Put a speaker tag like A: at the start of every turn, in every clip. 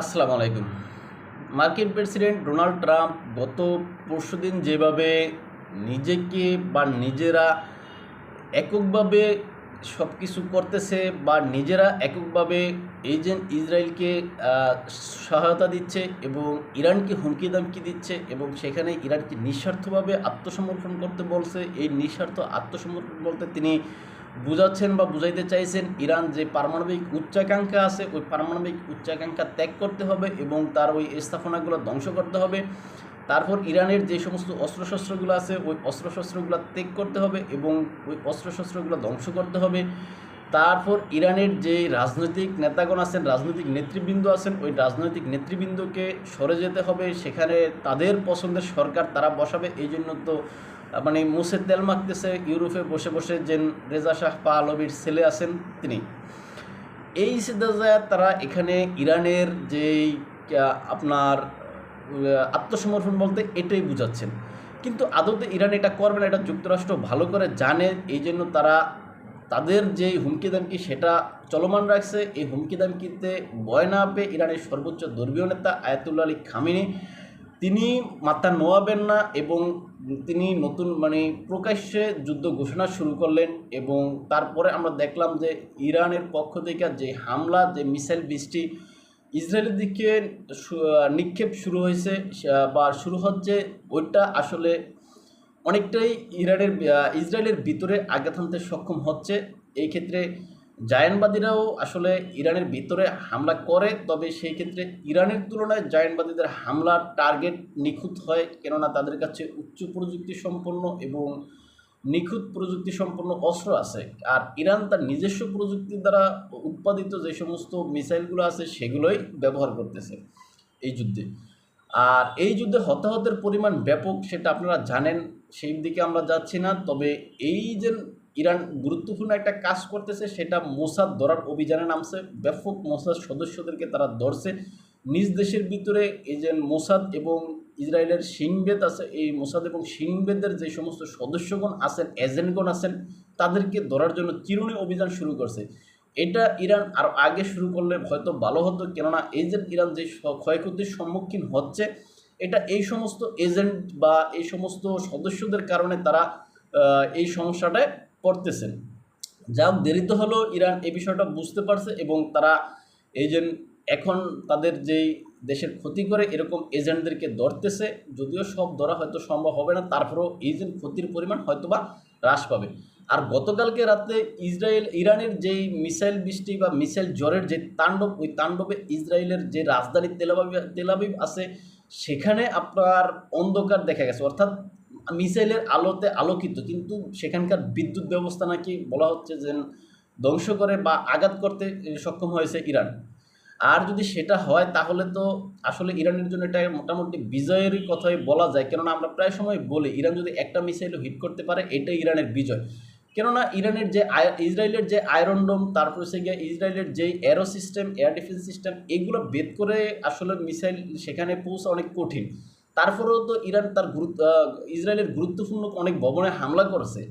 A: আসসালামু আলাইকুম মার্কিন প্রেসিডেন্ট ডোনাল্ড ট্রাম্প গত পরশুদিন যেভাবে নিজেকে বা নিজেরা এককভাবে সব কিছু করতেছে বা নিজেরা এককভাবে যে ইসরায়েলকে সহায়তা দিচ্ছে এবং ইরানকে হুমকি দামকি দিচ্ছে এবং সেখানে ইরানকে নিঃস্বার্থভাবে আত্মসমর্পণ করতে বলছে, এই নিঃস্বার্থ আত্মসমর্পণ বলতে তিনি বুঝাচ্ছেন বা বুঝাইতে চাইছেন ইরান যে পারমাণবিক উচ্চাকাঙ্ক্ষা আছে, ওই পারমাণবিক উচ্চাকাঙ্ক্ষা ত্যাগ করতে হবে এবং তার ওই স্থাপনাগুলো ধ্বংস করতে হবে। তারপর ইরানের যে সমস্ত অস্ত্রশস্ত্রগুলো আছে, ওই অস্ত্রশস্ত্রগুলো ত্যাগ করতে হবে এবং ওই অস্ত্রশস্ত্রগুলো ধ্বংস করতে হবে। তারপর ইরানের যে রাজনৈতিক নেতাগণ আছেন, রাজনৈতিক নেতৃবৃন্দ আছেন, ওই রাজনৈতিক নেতৃবৃন্দকে সরে যেতে হবে। সেখানে তাদের পছন্দের সরকার তারা বসাবে। এই জন্য তো মানে মুসে তেল মাখতেছে। ইউরোপে বসে বসে যে রেজা শাহ পাহলবির ছেলে আছেন তিনি। এই সিদ্ধাজায় তারা এখানে ইরানের যেই আপনার আত্মসমর্পণ বলতে এটাই বুঝাচ্ছেন। কিন্তু আদতে ইরান এটা করবে না, এটা যুক্তরাষ্ট্র ভালো করে জানে। এই জন্য তারা তাদের যে হুমকি দামকি সেটা চলমান রাখছে। এই হুমকি দামকিতে ভয় না পেয়ে ইরানের সর্বোচ্চ ধর্মীয় নেতা আয়াতুল্লাহ আলী খামিনি, তিনি মাথা নোয়াবেন না এবং তিনি নতুন মানে প্রকাশ্যে যুদ্ধ ঘোষণা শুরু করলেন এবং তারপরে আমরা দেখলাম যে ইরানের পক্ষ থেকে যে হামলা, যে মিসাইল বৃষ্টি ইসরায়েলের দিকে নিক্ষেপ শুরু হয়েছে বা শুরু হচ্ছে, ওইটা আসলে অনেকটাই ইরানের ইসরায়েলের ভিতরে আঘাত হানতে সক্ষম হচ্ছে। এই ক্ষেত্রে জায়ানবাদীরাও আসলে ইরানের ভিতরে হামলা করে, তবে সেই ক্ষেত্রে ইরানের তুলনায় জায়ানবাদীদের হামলার টার্গেট নিখুঁত হয়, কেননা তাদের কাছে উচ্চ প্রযুক্তি সম্পন্ন এবং নিখুঁত প্রযুক্তি সম্পন্ন অস্ত্র আছে। আর ইরান তার নিজস্ব প্রযুক্তির দ্বারা উৎপাদিত যে সমস্ত মিসাইলগুলো আছে, সেগুলোই ব্যবহার করতেছে এই যুদ্ধে। আর এই যুদ্ধে হতাহতের পরিমাণ ব্যাপক, সেটা আপনারা জানেন, সেই দিকে আমরা যাচ্ছি না। তবে এই যে ইরান গুরুত্বপূর্ণ একটা কাজ করতেছে, সেটা মোসাদ ধরার অভিযানে নামছে। ব্যাপক মোসাদ সদস্যদেরকে তারা ধরছে। নিজ দেশের ভিতরে এই যে মোসাদ এবং ইসরায়েলের সিংবেদ আছে, এই মোসাদ এবং সিংবেদের যে সমস্ত সদস্যগণ আছেন, এজেন্টগণ আছেন, তাদেরকে ধরার জন্য চিরুনি অভিযান শুরু করছে। এটা ইরান আর আগে শুরু করলে হয়তো ভালো হতো, কেননা এই ইরান যে ক্ষয়ক্ষতির সম্মুখীন হচ্ছে, এটা এই সমস্ত এজেন্ট বা এই সমস্ত সদস্যদের কারণে তারা এই সমস্যাটায় পড়তেছেন। যা দেরিতে হলেও ইরান এই বিষয়টা বুঝতে পারছে এবং তারা যে এখন তাদের যেই দেশের ক্ষতি করে এরকম এজেন্টদেরকে ধরতেছে, যদিও সব ধরা হয়তো সম্ভব হবে না, তারপরেও যে ক্ষতির পরিমাণ হয়তোবা হ্রাস পাবে। আর গতকালকে রাতে ইসরায়েল, ইরানের যেই মিসাইল বৃষ্টি বা মিসাইল জ্বরের যে তাণ্ডব, ওই তাণ্ডবে ইসরায়েলের যে রাজধানী তেলাবিব তেলাবিব আছে, সেখানে আপনার অন্ধকার দেখা গেছে। অর্থাৎ মিসাইলের আলোতে আলোকিত, কিন্তু সেখানকার বিদ্যুৎ ব্যবস্থা নাকি বলা হচ্ছে যে ধ্বংস করে বা আঘাত করতে সক্ষম হয়েছে ইরান। আর যদি সেটা হয়, তাহলে তো আসলে ইরানের জন্য এটা মোটামুটি বিজয়েরই কথাই বলা যায়। কেননা আমরা প্রায় সময় বলি, ইরান যদি একটা মিসাইলও হিট করতে পারে, এটাই ইরানের বিজয়। কেননা ইরানের যে ইসরায়েলের যে আয়রন ডোম তারপর হচ্ছে গিয়ে ইসরায়েলের যে arrow system air defence system এগুলো বেদ করে আসলে মিসাইল সেখানে পৌঁছা অনেক কঠিন। তারপরেও তো ইরান তার গুরুত্ব ইসরায়েলের গুরুত্বপূর্ণ অনেক ভবনে হামলা করেছে।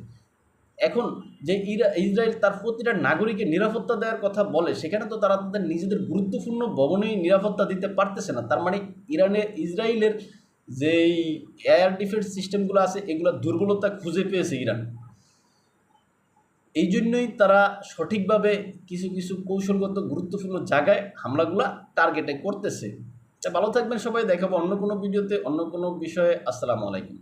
A: এখন যে ইরা, ইসরায়েল তার প্রতিটা নাগরিকের নিরাপত্তা দেওয়ার কথা বলে, সেখানে তো তারা তাদের নিজেদের গুরুত্বপূর্ণ ভবনেই নিরাপত্তা দিতে পারতেছে না। তার মানে ইরানে, ইসরায়েলের যেই এয়ার ডিফেন্স সিস্টেমগুলো আছে, এগুলো দুর্বলতা খুঁজে পেয়েছে ইরান। এই জন্যই তারা সঠিকভাবে কিছু কিছু কৌশলগত গুরুত্বপূর্ণ জায়গায় হামলাগুলা টার্গেটে করতেছে। আচ্ছা ভালো থাকবেন সবাই, দেখাবো অন্য কোনো ভিডিওতে, অন্য কোনো বিষয়ে। আসসালামু আলাইকুম।